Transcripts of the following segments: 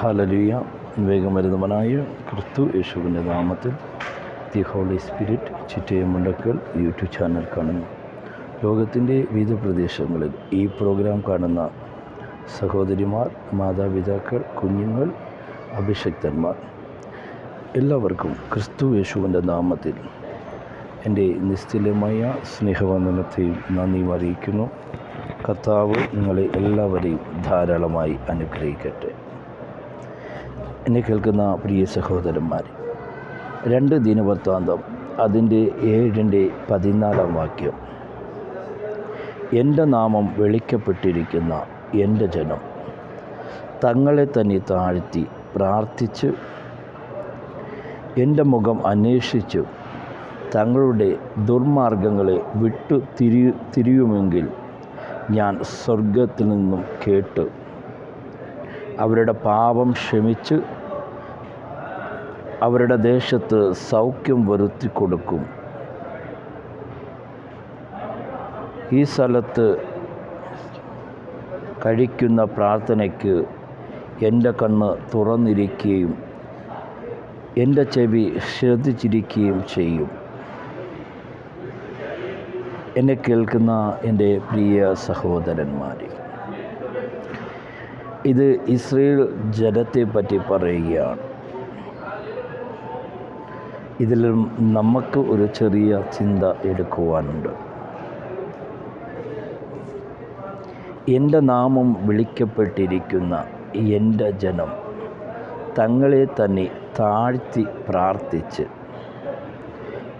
ഹലലിയ വേഗം വരുന്നവനായ ക്രിസ്തു യേശുവിന്റെ നാമത്തിൽ the holy spirit Chittayamundakkal YouTube channel കാണുന്നു. ലോകത്തിന്റെ വിവിധ പ്രദേശങ്ങളിൽ ഈ പ്രോഗ്രാം കാണുന്ന സഹോദരിമാർ മാതാപിതാക്കൾ കുഞ്ഞുങ്ങൾ അഭിഷക്തന്മാർ എല്ലാവർക്കും ക്രിസ്തു യേശുവിന്റെ നാമത്തിൽ എന്റെ നിസ്തുല്യമായ സ്നേഹവന്ദനത്തെയും നന്ദിയും അറിയിക്കുന്നു. കർത്താവ് നിങ്ങളെ എല്ലാവരെയും ധാരാളമായി അനുഗ്രഹിക്കട്ടെ. എന്നെ കേൾക്കുന്ന പ്രിയ സഹോദരന്മാർ രണ്ട് ദിനവൃത്താന്തം അതിന്റെ ഏഴിന്റെ പതിനാലാം വാക്യം. എന്റെ നാമം വിളിക്കപ്പെട്ടിരിക്കുന്ന എന്റെ ജനം തങ്ങളെ തന്നെ താഴ്ത്തി പ്രാർത്ഥിച്ച് എന്റെ മുഖം അന്വേഷിച്ചു തങ്ങളുടെ ദുർമാർഗങ്ങളെ വിട്ടു തിരി തിരിയുമെങ്കിൽ ഞാൻ സ്വർഗത്തിൽ നിന്നും കേട്ട് അവരുടെ പാപം ക്ഷമിച്ച് അവരുടെ ദേശത്ത് സൗഖ്യം വരുത്തി കൊടുക്കും ഈ സ്ഥലത്ത് കഴിക്കുന്ന പ്രാർത്ഥനയ്ക്ക് എന്റെ കണ്ണ് തുറന്നിരിക്കുകയും എന്റെ ചെവി ശ്രദ്ധിച്ചിരിക്കുകയും ചെയ്യും. എന്നെ കേൾക്കുന്ന എന്റെ പ്രിയ സഹോദരന്മാരെ ഇത് ഇസ്രയേൽ ജനത്തെ പറ്റി പറയുകയാണ്. ഇതിലും നമുക്ക് ഒരു ചെറിയ ചിന്ത എടുക്കുവാനുണ്ട്. എന്റെ നാമം വിളിക്കപ്പെട്ടിരിക്കുന്ന എന്റെ ജനം തങ്ങളെ തന്നെ താഴ്ത്തി പ്രാർത്ഥിച്ച്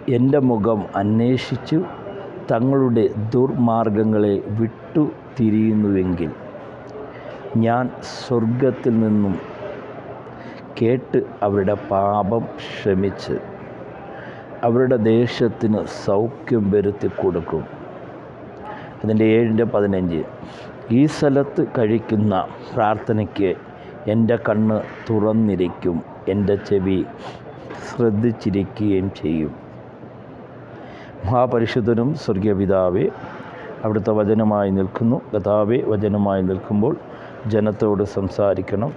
എന്റെ മുഖം അന്വേഷിച്ചു തങ്ങളുടെ ദുർമാർഗങ്ങളെ വിട്ടു തിരിയുന്നുവെങ്കിൽ ഞാൻ സ്വർഗത്തിൽ നിന്നും കേട്ട് അവരുടെ പാപം ക്ഷമിച്ച് അവരുടെ ദേശത്തിന് സൗഖ്യം വരുത്തി കൊടുക്കും അതിന്റെ ഏഴിന്റെ പതിനഞ്ച്. ഈ സ്ഥലത്ത് കഴിക്കുന്ന പ്രാർത്ഥനയ്ക്ക് എന്റെ കണ്ണ് തുറന്നിരിക്കും എന്റെ ചെവി ശ്രദ്ധിച്ചിരിക്കുകയും ചെയ്യും. മഹാപരിശുദ്ധനും സ്വർഗീയ പിതാവേ അവിടുത്തെ വചനമായി നിൽക്കുന്നു. കഥാവെ വചനമായി നിൽക്കുമ്പോൾ ജനത്തോട് സംസാരിക്കണം.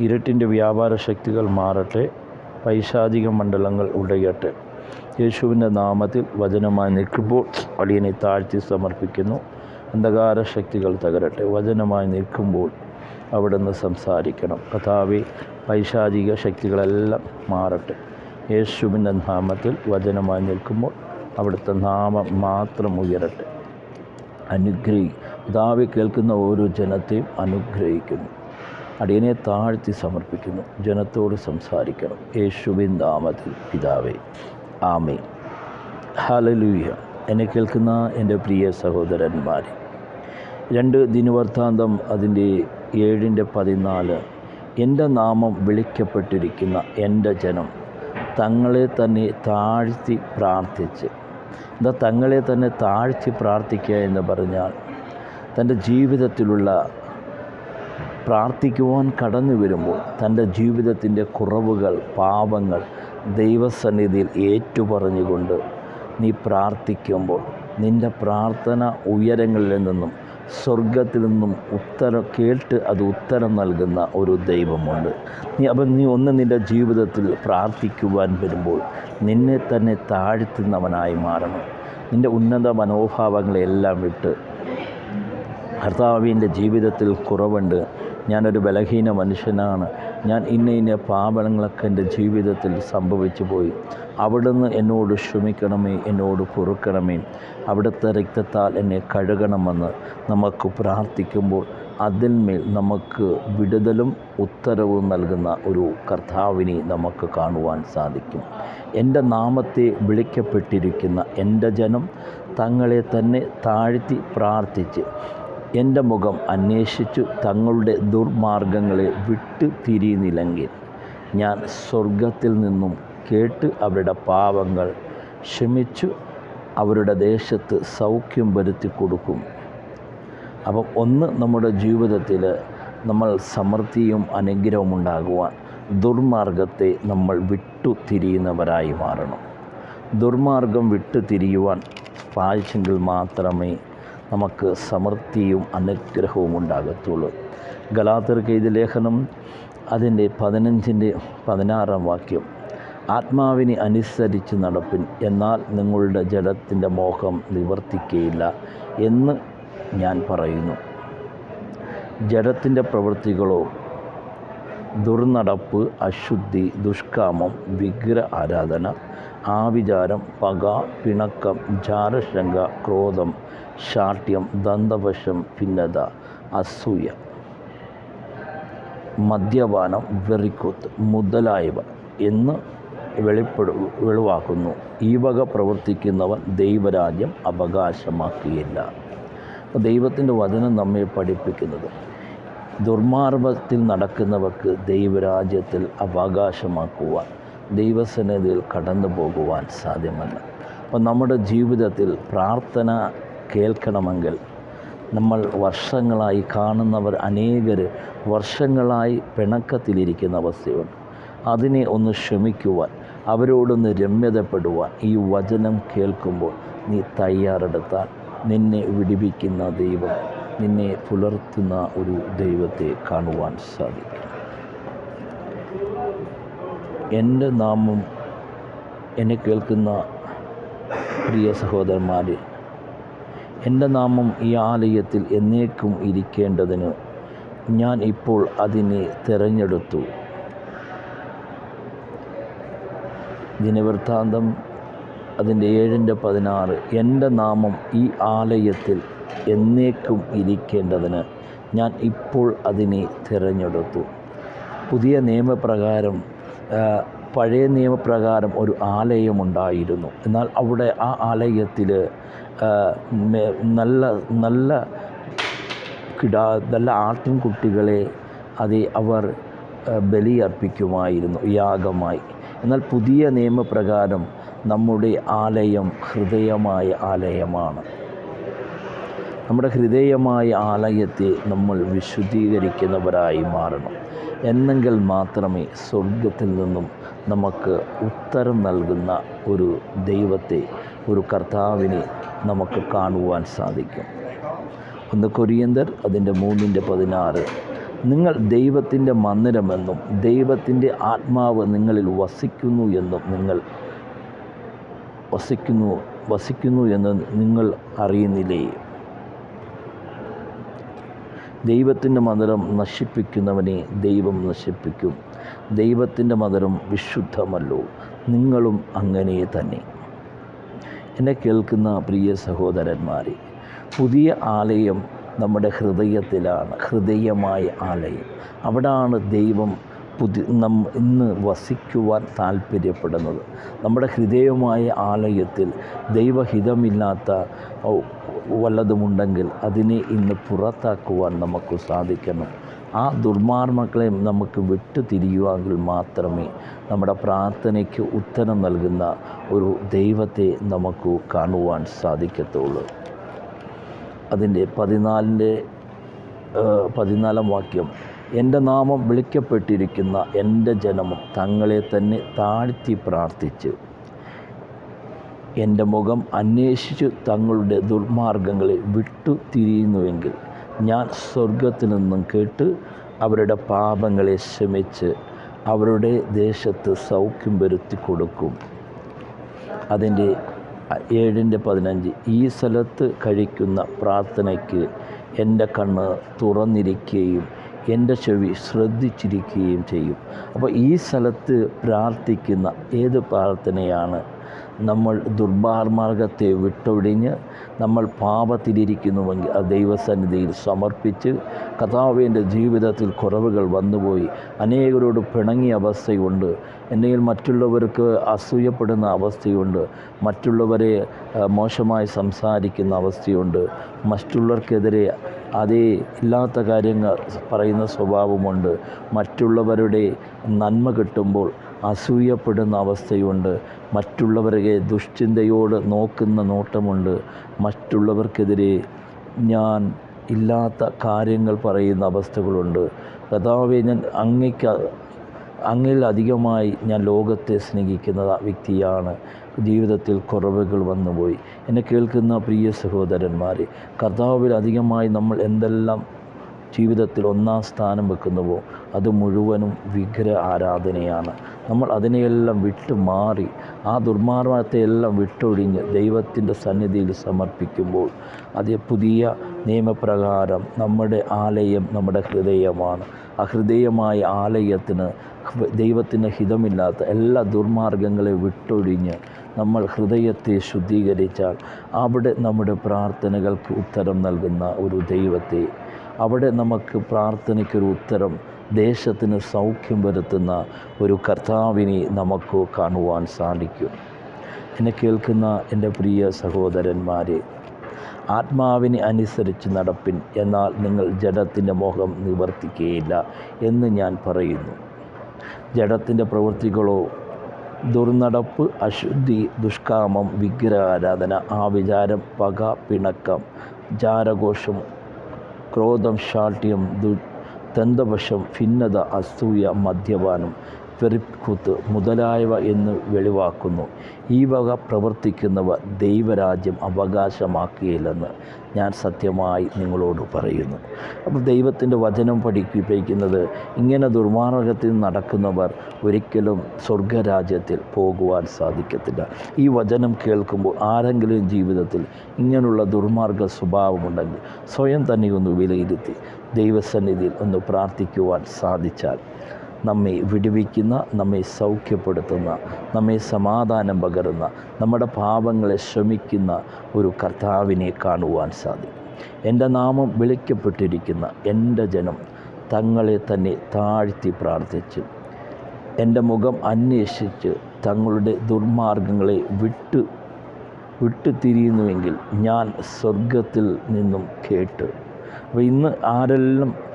ഇരുട്ടിന്റെ വ്യാപാര ശക്തികൾ മാറട്ടെ. പൈശാചിക മണ്ഡലങ്ങൾ ഉടയട്ടെ. യേശുവിന്റെ നാമത്തിൽ വചനമായി നിൽക്കുമ്പോൾ അടിയനെ താഴ്ത്തി സമർപ്പിക്കുന്നു. അന്ധകാര ശക്തികൾ തകരട്ടെ. വചനമായി നിൽക്കുമ്പോൾ അവിടുന്ന് സംസാരിക്കണം. കഥാവി പൈശാചിക ശക്തികളെല്ലാം മാറട്ടെ. യേശുവിന്റെ നാമത്തിൽ വചനമായി നിൽക്കുമ്പോൾ അവിടുത്തെ നാമം മാത്രം ഉയരട്ടെ. അനുഗ്രഹി കഥാവി കേൾക്കുന്ന ഓരോ ജനത്തെയും അനുഗ്രഹിക്കുന്നു. അടിയനെ താഴ്ത്തി സമർപ്പിക്കുന്നു. ജനത്തോട് സംസാരിക്കണം. യേശുവിൻ നാമത്തിൽ പിതാവേ. ആമേ ഹലലൂയ എന്നെ കേൾക്കുന്ന എന്റെ പ്രിയ സഹോദരന്മാർ രണ്ട് ദിനവർത്താന്തം അതിന്റെ ഏഴിന്റെ പതിനാല് എന്റെ നാമം വിളിക്കപ്പെട്ടിരിക്കുന്ന എന്റെ ജനം തങ്ങളെ തന്നെ താഴ്ത്തി പ്രാർത്ഥിച്ച് എന്താ തങ്ങളെ തന്നെ താഴ്ത്തി പ്രാർത്ഥിക്കുക എന്ന് പറഞ്ഞാൽ തന്റെ ജീവിതത്തിലുള്ള പ്രാർത്ഥിക്കുവാൻ കടന്നു വരുമ്പോൾ തന്റെ ജീവിതത്തിന്റെ കുറവുകൾ പാപങ്ങൾ ദൈവസന്നിധിയിൽ ഏറ്റുപറഞ്ഞുകൊണ്ട് നീ പ്രാർത്ഥിക്കുമ്പോൾ നിന്റെ പ്രാർത്ഥന ഉയരങ്ങളിൽ നിന്നും സ്വർഗത്തിൽ നിന്നും ഉത്തരം കേട്ട് അത് ഉത്തരം നൽകുന്ന ഒരു ദൈവമുണ്ട്. നീ അപ്പം നീ ഒന്ന് നിന്റെ ജീവിതത്തിൽ പ്രാർത്ഥിക്കുവാൻ വരുമ്പോൾ നിന്നെ തന്നെ താഴ്ത്തുന്നവനായി മാറണം. നിന്റെ ഉന്നത മനോഭാവങ്ങളെല്ലാം വിട്ട് കർത്താവിന്റെ ജീവിതത്തിൽ കുറവുണ്ട്. ഞാനൊരു ബലഹീന മനുഷ്യനാണ്. ഞാൻ ഇന്ന ഇന്ന പാപങ്ങളൊക്കെ എന്റെ ജീവിതത്തിൽ സംഭവിച്ചു പോയി. അവിടുന്ന് എന്നോട് ക്ഷമിക്കണമേ എന്നോട് പൊറുക്കണമേ. അവിടുത്തെ രക്തത്താൽ എന്നെ കഴുകണമെന്ന് നമുക്ക് പ്രാർത്ഥിക്കുമ്പോൾ അതിന്മേൽ നമുക്ക് വിടുതലും ഉത്തരവും നൽകുന്ന ഒരു കർത്താവിനെ നമുക്ക് കാണുവാൻ സാധിക്കും. എന്റെ നാമത്തെ വിളിക്കപ്പെട്ടിരിക്കുന്ന എന്റെ ജനം തങ്ങളെ തന്നെ താഴ്ത്തി പ്രാർത്ഥിച്ച് എന്റെ മുഖം അന്വേഷിച്ചു തങ്ങളുടെ ദുർമാർഗങ്ങളെ വിട്ടു തിരിയുന്നില്ലെങ്കിൽ ഞാൻ സ്വർഗത്തിൽ നിന്നും കേട്ട് അവരുടെ പാവങ്ങൾ ക്ഷമിച്ചു അവരുടെ ദേശത്ത് സൗഖ്യം വരുത്തി കൊടുക്കും. അപ്പം ഒന്ന് നമ്മുടെ ജീവിതത്തിൽ നമ്മൾ സമൃദ്ധിയും അനുഗ്രഹവും ഉണ്ടാകുവാൻ ദുർമാർഗത്തെ നമ്മൾ വിട്ടു തിരിയുന്നവരായി മാറണം. ദുർമാർഗം വിട്ടു തിരിയുവാൻ സാധിച്ചെങ്കിൽ മാത്രമേ നമുക്ക് സമൃദ്ധിയും അനുഗ്രഹവും ഉണ്ടാകത്തുള്ളൂ. ഗലാത്തർക്ക് ഇത് ലേഖനം അതിന്റെ പതിനഞ്ചിന്റെ പതിനാറാം വാക്യം ആത്മാവിനെ അനുസരിച്ച് നടപ്പിൻ എന്നാൽ നിങ്ങളുടെ ജഡത്തിന്റെ മോഹം നിവർത്തിക്കുകയില്ല എന്ന് ഞാൻ പറയുന്നു. ജഡത്തിന്റെ പ്രവൃത്തികളോ ദുർനടപ്പ് അശുദ്ധി ദുഷ്കാമം വിഗ്രഹ ആരാധന ആവിചാരം പക പിണക്കം ജാരശങ്ക ക്രോധം ശാഠ്യം ദന്തവശം ഭിന്നത അസൂയ. മദ്യപാനം വെറിക്കൂത്ത് മുതലായവ എന്ന് വെളിപ്പെടു വെളിവാക്കുന്നു. ഈ വക പ്രവർത്തിക്കുന്നവൻ ദൈവരാജ്യം അവകാശമാക്കുകയില്ല. അപ്പോൾ ദൈവത്തിന്റെ വചനം നമ്മെ പഠിപ്പിക്കുന്നത് ദുർമാർഗത്തിൽ നടക്കുന്നവർക്ക് ദൈവരാജ്യത്തിൽ അവകാശമാക്കുവാൻ ദൈവസന്നിധിയിൽ കടന്നു പോകുവാൻ സാധ്യമല്ല. അപ്പോൾ നമ്മുടെ ജീവിതത്തിൽ പ്രാർത്ഥന കേൾക്കണമെങ്കിൽ നമ്മൾ വർഷങ്ങളായി കാണുന്നവർ അനേകർ വർഷങ്ങളായി പിണക്കത്തിലിരിക്കുന്ന അവസ്ഥയുണ്ട്. അതിനെ ഒന്ന് ക്ഷമിക്കുവാൻ അവരോടൊന്ന് രമ്യതപ്പെടുവാൻ ഈ വചനം കേൾക്കുമ്പോൾ നീ തയ്യാറെടുത്താൽ നിന്നെ വിടിപ്പിക്കുന്ന ദൈവം നിന്നെ പുലർത്തുന്ന ഒരു ദൈവത്തെ കാണുവാൻ സാധിക്കും. എന്റെ നാമം എന്നെ കേൾക്കുന്ന പ്രിയ സഹോദരന്മാരെ എന്റെ നാമം ഈ ആലയത്തിൽ എന്നേക്കും ഇരിക്കേണ്ടതിന് ഞാൻ ഇപ്പോൾ അതിനെ തിരഞ്ഞെടുത്തു. ദിനവൃത്താന്തം അതിന്റെ ഏഴിന്റെ പതിനാറ്. എന്റെ നാമം ഈ ആലയത്തിൽ എന്നേക്കും ഇരിക്കേണ്ടതിന് ഞാൻ ഇപ്പോൾ അതിനെ തിരഞ്ഞെടുത്തു. പുതിയ നിയമപ്രകാരം പഴയ നിയമപ്രകാരം ഒരു ആലയമുണ്ടായിരുന്നു. എന്നാൽ അവിടെ ആ ആലയത്തിൽ നല്ല നല്ല കിടാ നല്ല ആട്ടിൻകുട്ടികളെ അത് അവർ ബലിയർപ്പിക്കുമായിരുന്നു യാഗമായി. എന്നാൽ പുതിയ നിയമപ്രകാരം നമ്മുടെ ആലയം ഹൃദയമായ ആലയമാണ്. നമ്മുടെ ഹൃദയമായ ആലയത്തെ നമ്മൾ വിശുദ്ധീകരിക്കുന്നവരായി മാറണം. എന്നെങ്കിൽ മാത്രമേ സ്വർഗത്തിൽ നിന്നും നമുക്ക് ഉത്തരം നൽകുന്ന ഒരു ദൈവത്തെ ഒരു കർത്താവിനെ നമുക്ക് കാണുവാൻ സാധിക്കും. ഒന്ന് കൊരിയന്തർ അതിന്റെ മൂന്നിന്റെ പതിനാറ്. നിങ്ങൾ ദൈവത്തിന്റെ മന്ദിരമെന്നും ദൈവത്തിന്റെ ആത്മാവ് നിങ്ങളിൽ വസിക്കുന്നു എന്നും നിങ്ങൾ വസിക്കുന്നു വസിക്കുന്നു എന്ന് നിങ്ങൾ അറിയുന്നില്ലേ? ദൈവത്തിന്റെ മന്ദിരം നശിപ്പിക്കുന്നവനെ ദൈവം നശിപ്പിക്കും. ദൈവത്തിന്റെ മന്ദിരം വിശുദ്ധമല്ലോ. നിങ്ങളും അങ്ങനെ തന്നെ. എന്നെ കേൾക്കുന്ന പ്രിയ സഹോദരന്മാരെ പുതിയ ആലയം നമ്മുടെ ഹൃദയത്തിലാണ് ഹൃദയമായ ആലയം. അവിടാണ് ദൈവം പുതി നം ഇന്ന് വസിക്കുവാൻ താല്പര്യപ്പെടുന്നത് നമ്മുടെ ഹൃദയമായ ആലയത്തിൽ ദൈവഹിതമില്ലാത്ത വല്ലതുമുണ്ടെങ്കിൽ അതിനെ ഇന്ന് പുറത്താക്കുവാൻ നമുക്ക് സാധിക്കണം. ആ ദുർമാർമ്മക്കളെ നമുക്ക് വിട്ടു തിരിയുവാങ്കിൽ മാത്രമേ നമ്മുടെ പ്രാർത്ഥനയ്ക്ക് ഉത്തരം നൽകുന്ന ഒരു ദൈവത്തെ നമുക്ക് കാണുവാൻ സാധിക്കത്തുള്ളൂ. അതിന്റെ പതിനാലിന്റെ പതിനാലാം വാക്യം എന്റെ നാമം വിളിക്കപ്പെട്ടിരിക്കുന്ന എന്റെ ജനം തങ്ങളെ തന്നെ താഴ്ത്തി പ്രാർത്ഥിച്ച്. എന്റെ മുഖം അന്വേഷിച്ച് തങ്ങളുടെ ദുർമാർഗങ്ങളെ വിട്ടു തിരിയുന്നുവെങ്കിൽ ഞാൻ സ്വർഗത്തിൽ നിന്നും കേട്ട് അവരുടെ പാപങ്ങളെ ക്ഷമിച്ച് അവരുടെ ദേശത്ത് സൗഖ്യം വരുത്തി കൊടുക്കും. അതിന്റെ ഏഴിന്റെ പതിനഞ്ച് ഈ സ്ഥലത്ത് കഴിക്കുന്ന പ്രാർത്ഥനയ്ക്ക് എന്റെ കണ്ണ് തുറന്നിരിക്കുകയും എന്റെ ചെവി ശ്രദ്ധിച്ചിരിക്കുകയും ചെയ്യും. അപ്പോൾ ഈ സ്ഥലത്ത് പ്രാർത്ഥിക്കുന്ന ഏത് പ്രാർത്ഥനയാണ്? നമ്മൾ ദുർമാർഗത്തെ വിട്ടൊഴിഞ്ഞ് നമ്മൾ പാപത്തിലിരിക്കുന്നുവെങ്കിൽ ആ ദൈവസന്നിധിയിൽ സമർപ്പിച്ച് കഥാവിന്റെ ജീവിതത്തിൽ കുറവുകൾ വന്നുപോയി. അനേകരോട് പിണങ്ങിയ അവസ്ഥയുണ്ട്. എന്നെങ്കിൽ മറ്റുള്ളവർക്ക് അസൂയപ്പെടുന്ന അവസ്ഥയുണ്ട്. മറ്റുള്ളവരെ മോശമായി സംസാരിക്കുന്ന അവസ്ഥയുണ്ട്. മറ്റുള്ളവർക്കെതിരെ അതേ ഇല്ലാത്ത കാര്യങ്ങൾ പറയുന്ന സ്വഭാവമുണ്ട്. മറ്റുള്ളവരുടെ നന്മ കിട്ടുമ്പോൾ അസൂയപ്പെടുന്ന അവസ്ഥയുണ്ട്. മറ്റുള്ളവരെ ദുഷ്ചിന്തയോട് നോക്കുന്ന നോട്ടമുണ്ട്. മറ്റുള്ളവർക്കെതിരെ ഞാൻ ഇല്ലാത്ത കാര്യങ്ങൾ പറയുന്ന അവസ്ഥകളുണ്ട്. കഥാവെ ഞാൻ അങ്ങയ്ക്ക് അങ്ങിൽ അധികമായി ഞാൻ ലോകത്തെ സ്നേഹിക്കുന്ന വ്യക്തിയാണ്. ജീവിതത്തിൽ കുറവുകൾ വന്നുപോയി. എന്നെ കേൾക്കുന്ന പ്രിയ സഹോദരന്മാരെ കർത്താവിൽ അധികമായി നമ്മൾ എന്തെല്ലാം ജീവിതത്തിൽ ഒന്നാം സ്ഥാനം വെക്കുന്നുവോ അത് മുഴുവനും വിഗ്രഹ ആരാധനയാണ് നമ്മൾ അതിനെയെല്ലാം വിട്ടു മാറി ആ ദുർമാർഗത്തെയെല്ലാം വിട്ടൊഴിഞ്ഞ് ദൈവത്തിന്റെ സന്നിധിയിൽ സമർപ്പിക്കുമ്പോൾ അത് പുതിയ നിയമപ്രകാരം നമ്മുടെ ആലയം നമ്മുടെ ഹൃദയമാണ്. ആ ഹൃദയമായ ആലയത്തിന് ദൈവത്തിന് ഹിതമില്ലാത്ത എല്ലാ ദുർമാർഗങ്ങളെ വിട്ടൊഴിഞ്ഞ് നമ്മൾ ഹൃദയത്തെ ശുദ്ധീകരിച്ചാൽ അവിടെ നമ്മുടെ പ്രാർത്ഥനകൾക്ക് ഉത്തരം നൽകുന്ന ഒരു ദൈവത്തെ അവിടെ നമുക്ക് പ്രാർത്ഥനയ്ക്കൊരു ഉത്തരം ദേശത്തിന് സൗഖ്യം വരുത്തുന്ന ഒരു കർത്താവിനെ നമുക്ക് കാണുവാൻ സാധിക്കും. എന്നെ കേൾക്കുന്ന എന്റെ പ്രിയ സഹോദരന്മാരെ ആത്മാവിനെ അനുസരിച്ച് നടപ്പിൻ എന്നാൽ നിങ്ങൾ ജഡത്തിന്റെ മോഹം നിവർത്തിക്കുകയില്ല എന്ന് ഞാൻ പറയുന്നു. ജഡത്തിന്റെ പ്രവൃത്തികളോ ദുർനടപ്പ് അശുദ്ധി ദുഷ്കാമം വിഗ്രഹാരാധന ആ വിചാരം പക പിണക്കം ജാരഘോഷം ക്രോധം ശാഠ്യം ദു ദന്തവശം ഭിന്നത അസൂയ മദ്യപാനം. വെറിക്കൂത്ത് മുതലായവ എന്ന് വെളിവാക്കുന്നു. ഈ വക പ്രവർത്തിക്കുന്നവർ ദൈവരാജ്യം അവകാശമാക്കുകയില്ലെന്ന് ഞാൻ സത്യമായി നിങ്ങളോട് പറയുന്നു. അപ്പോൾ ദൈവത്തിന്റെ വചനം പഠിപ്പിക്കുന്നത് ഇങ്ങനെ ദുർമാർഗത്തിൽ നടക്കുന്നവർ ഒരിക്കലും സ്വർഗരാജ്യത്തിൽ പോകുവാൻ സാധിക്കത്തില്ല. ഈ വചനം കേൾക്കുമ്പോൾ ആരെങ്കിലും ജീവിതത്തിൽ ഇങ്ങനെയുള്ള ദുർമാർഗ സ്വഭാവമുണ്ടെങ്കിൽ സ്വയം തന്നെ ഒന്ന് വിലയിരുത്തി ദൈവസന്നിധിയിൽ ഒന്ന് പ്രാർത്ഥിക്കുവാൻ സാധിച്ചാൽ നമ്മെ വിടുവിക്കുന്ന നമ്മെ സൗഖ്യപ്പെടുത്തുന്ന നമ്മെ സമാധാനം പകരുന്ന നമ്മുടെ പാപങ്ങളെ ശ്രമിക്കുന്ന ഒരു കർത്താവിനെ കാണുവാൻ സാധിക്കും. എന്റെ നാമം വിളിക്കപ്പെട്ടിരിക്കുന്ന എന്റെ ജനം തങ്ങളെ തന്നെ താഴ്ത്തി പ്രാർത്ഥിച്ച് എന്റെ മുഖം അന്വേഷിച്ച് തങ്ങളുടെ ദുർമാർഗങ്ങളെ വിട്ട് വിട്ടു തിരിയുന്നുവെങ്കിൽ ഞാൻ സ്വർഗത്തിൽ നിന്നും കേട്ട്. അപ്പോൾ ഇന്ന് ആരെല്ലാം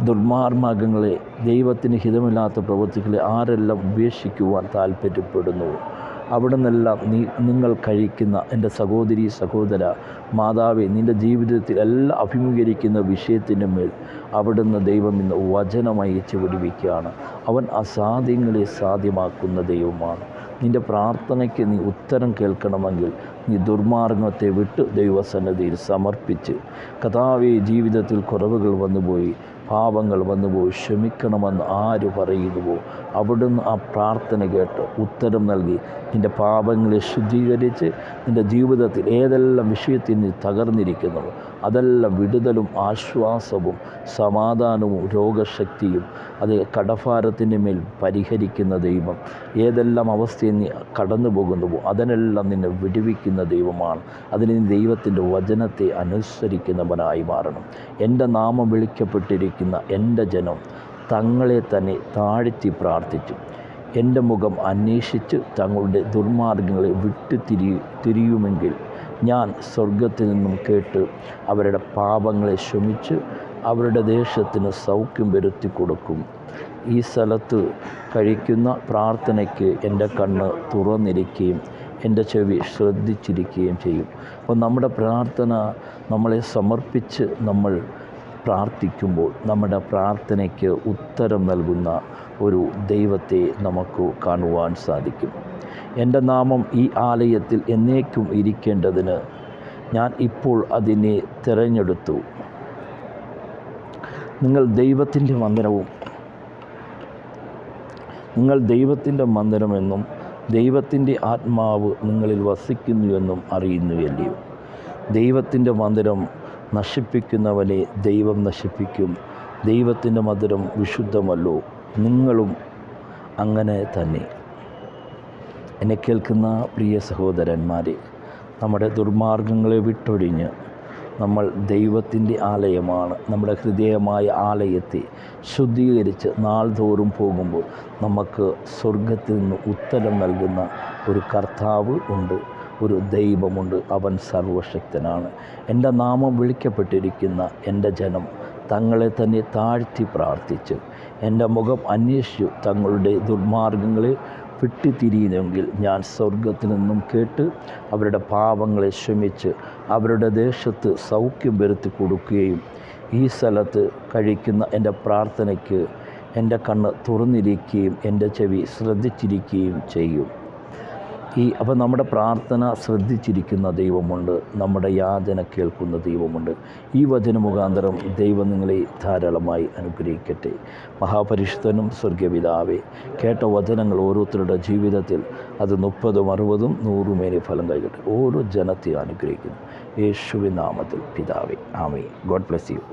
ദുർമാർഗങ്ങളെ ദൈവത്തിന് ഹിതമില്ലാത്ത പ്രവൃത്തികളെ ആരെല്ലാം ഉപേക്ഷിക്കുവാൻ താല്പര്യപ്പെടുന്നു അവിടെ നിന്നെല്ലാം നീ നിങ്ങൾ കഴിക്കുന്ന എന്റെ സഹോദരി സഹോദര മാതാവെ നിന്റെ ജീവിതത്തിൽ എല്ലാം അഭിമുഖീകരിക്കുന്ന വിഷയത്തിന്റെ മേൽ അവിടുന്ന് ദൈവം ഇന്ന് വചനമായി അയച്ചു അവൻ അസാധ്യങ്ങളെ സാധ്യമാക്കുന്ന ദൈവമാണ്. നിന്റെ പ്രാർത്ഥനയ്ക്ക് നീ ഉത്തരം കേൾക്കണമെങ്കിൽ നീ ദുർമാർഗത്തെ വിട്ട് ദൈവസന്നദ്ധിയിൽ സമർപ്പിച്ച് കഥാവെ ജീവിതത്തിൽ കുറവുകൾ വന്നുപോയി. പാപങ്ങൾ വന്നുപോയി ക്ഷമിക്കണമെന്ന് ആര് പറയുന്നുവോ? അവിടുന്ന് ആ പ്രാർത്ഥന കേട്ട് ഉത്തരം നൽകി. നിന്റെ പാപങ്ങളെ ശുദ്ധീകരിച്ച് നിന്റെ ജീവിതത്തിൽ ഏതെല്ലാം വിഷയത്തിൽ തകർന്നിരിക്കുന്നു? അതെല്ലാം വിടുതലും ആശ്വാസവും സമാധാനവും രോഗശക്തിയും അത് കടഭാരത്തിന്റെ മേൽ പരിഹരിക്കുന്ന ദൈവം. ഏതെല്ലാം അവസ്ഥയിൽ നീ കടന്നു പോകുന്നുവോ അതിനെല്ലാം നിന്നെ വിടുവിക്കുന്ന ദൈവമാണ്. അതിന് ദൈവത്തിന്റെ വചനത്തെ അനുസരിക്കുന്നവനായി മാറണം. എന്റെ നാമം വിളിക്കപ്പെട്ടിരിക്കുന്ന എന്റെ ജനം തങ്ങളെ തന്നെ താഴ്ത്തി പ്രാർത്ഥിച്ചു. എന്റെ മുഖം അന്വേഷിച്ച് തങ്ങളുടെ ദുർമാർഗങ്ങളെ വിട്ടു തിരി തിരിയുമെങ്കിൽ ഞാൻ സ്വർഗത്തിൽ നിന്നും കേട്ട് അവരുടെ പാപങ്ങളെ ക്ഷമിച്ച് അവരുടെ ദേശത്തിന് സൗഖ്യം വരുത്തി കൊടുക്കും. ഈ സ്ഥലത്ത് കഴിക്കുന്ന പ്രാർത്ഥനയ്ക്ക് എന്റെ കണ്ണ് തുറന്നിരിക്കുകയും എന്റെ ചെവി ശ്രദ്ധിച്ചിരിക്കുകയും ചെയ്യും. അപ്പോൾ നമ്മുടെ പ്രാർത്ഥന നമ്മളെ സമർപ്പിച്ച് നമ്മൾ പ്രാർത്ഥിക്കുമ്പോൾ നമ്മുടെ പ്രാർത്ഥനയ്ക്ക് ഉത്തരം നൽകുന്ന ഒരു ദൈവത്തെ നമുക്ക് കാണുവാൻ സാധിക്കും. എന്റെ നാമം ഈ ആലയത്തിൽ എന്നേക്കും ഇരിക്കേണ്ടതിന് ഞാൻ ഇപ്പോൾ അതിനെ തിരഞ്ഞെടുത്തു. നിങ്ങൾ ദൈവത്തിന്റെ മന്ദിരവും നിങ്ങൾ ദൈവത്തിന്റെ മന്ദിരമെന്നും ദൈവത്തിന്റെ ആത്മാവ് നിങ്ങളിൽ വസിക്കുന്നുവെന്നും അറിയുന്നുവല്ലയോ ദൈവത്തിന്റെ മന്ദിരം നശിപ്പിക്കുന്നവനെ ദൈവം നശിപ്പിക്കും. ദൈവത്തിന്റെ മധുരം വിശുദ്ധമല്ലോ. നിങ്ങളും അങ്ങനെ തന്നെ. എന്നെ കേൾക്കുന്ന പ്രിയ സഹോദരന്മാരെ നമ്മുടെ ദുർമാർഗങ്ങളെ വിട്ടൊഴിഞ്ഞ് നമ്മൾ ദൈവത്തിന്റെ ആലയമാണ്. നമ്മുടെ ഹൃദയമായ ആലയത്തെ ശുദ്ധീകരിച്ച് നാൾതോറും പോകുമ്പോൾ നമുക്ക് സ്വർഗത്തിൽ നിന്ന് ഉത്തരം നൽകുന്ന ഒരു കർത്താവ് ഉണ്ട് ഒരു ദൈവമുണ്ട്. അവൻ സർവശക്തനാണ്. എന്റെ നാമം വിളിക്കപ്പെട്ടിരിക്കുന്ന എന്റെ ജനം തങ്ങളെ തന്നെ താഴ്ത്തി പ്രാർത്ഥിച്ച് എന്റെ മുഖം അന്വേഷിച്ചു തങ്ങളുടെ ദുർമാർഗങ്ങളെ വിട്ടുതിരിയുന്നെങ്കിൽ ഞാൻ സ്വർഗത്തിൽ നിന്നും കേട്ട് അവരുടെ പാപങ്ങളെ ക്ഷമിച്ച് അവരുടെ ദേശത്ത് സൗഖ്യം വരുത്തി കൊടുക്കുകയും ഈ സ്ഥലത്ത് കഴിക്കുന്ന എന്റെ പ്രാർത്ഥനയ്ക്ക് എന്റെ കണ്ണ് തുറന്നിരിക്കുകയും എന്റെ ചെവി ശ്രദ്ധിച്ചിരിക്കുകയും ചെയ്യും. ഈ അപ്പം നമ്മുടെ പ്രാർത്ഥന ശ്രദ്ധിച്ചിരിക്കുന്ന ദൈവമുണ്ട് നമ്മുടെ യാചന കേൾക്കുന്ന ദൈവമുണ്ട്. ഈ വചന മുഖാന്തരം ദൈവം നിങ്ങളെ ധാരാളമായി അനുഗ്രഹിക്കട്ടെ. മഹാപരിശുദ്ധനും സ്വർഗപിതാവേ കേട്ട വചനങ്ങൾ ഓരോരുത്തരുടെ ജീവിതത്തിൽ അത് മുപ്പതും അറുപതും നൂറുമേനി ഫലം കഴിക്കട്ടെ ഓരോ ജനത്തെയും അനുഗ്രഹിക്കുന്നു. യേശുവിനാമത്തിൽ പിതാവേ ആമേ ഗോഡ് ബ്ലെസ് യു.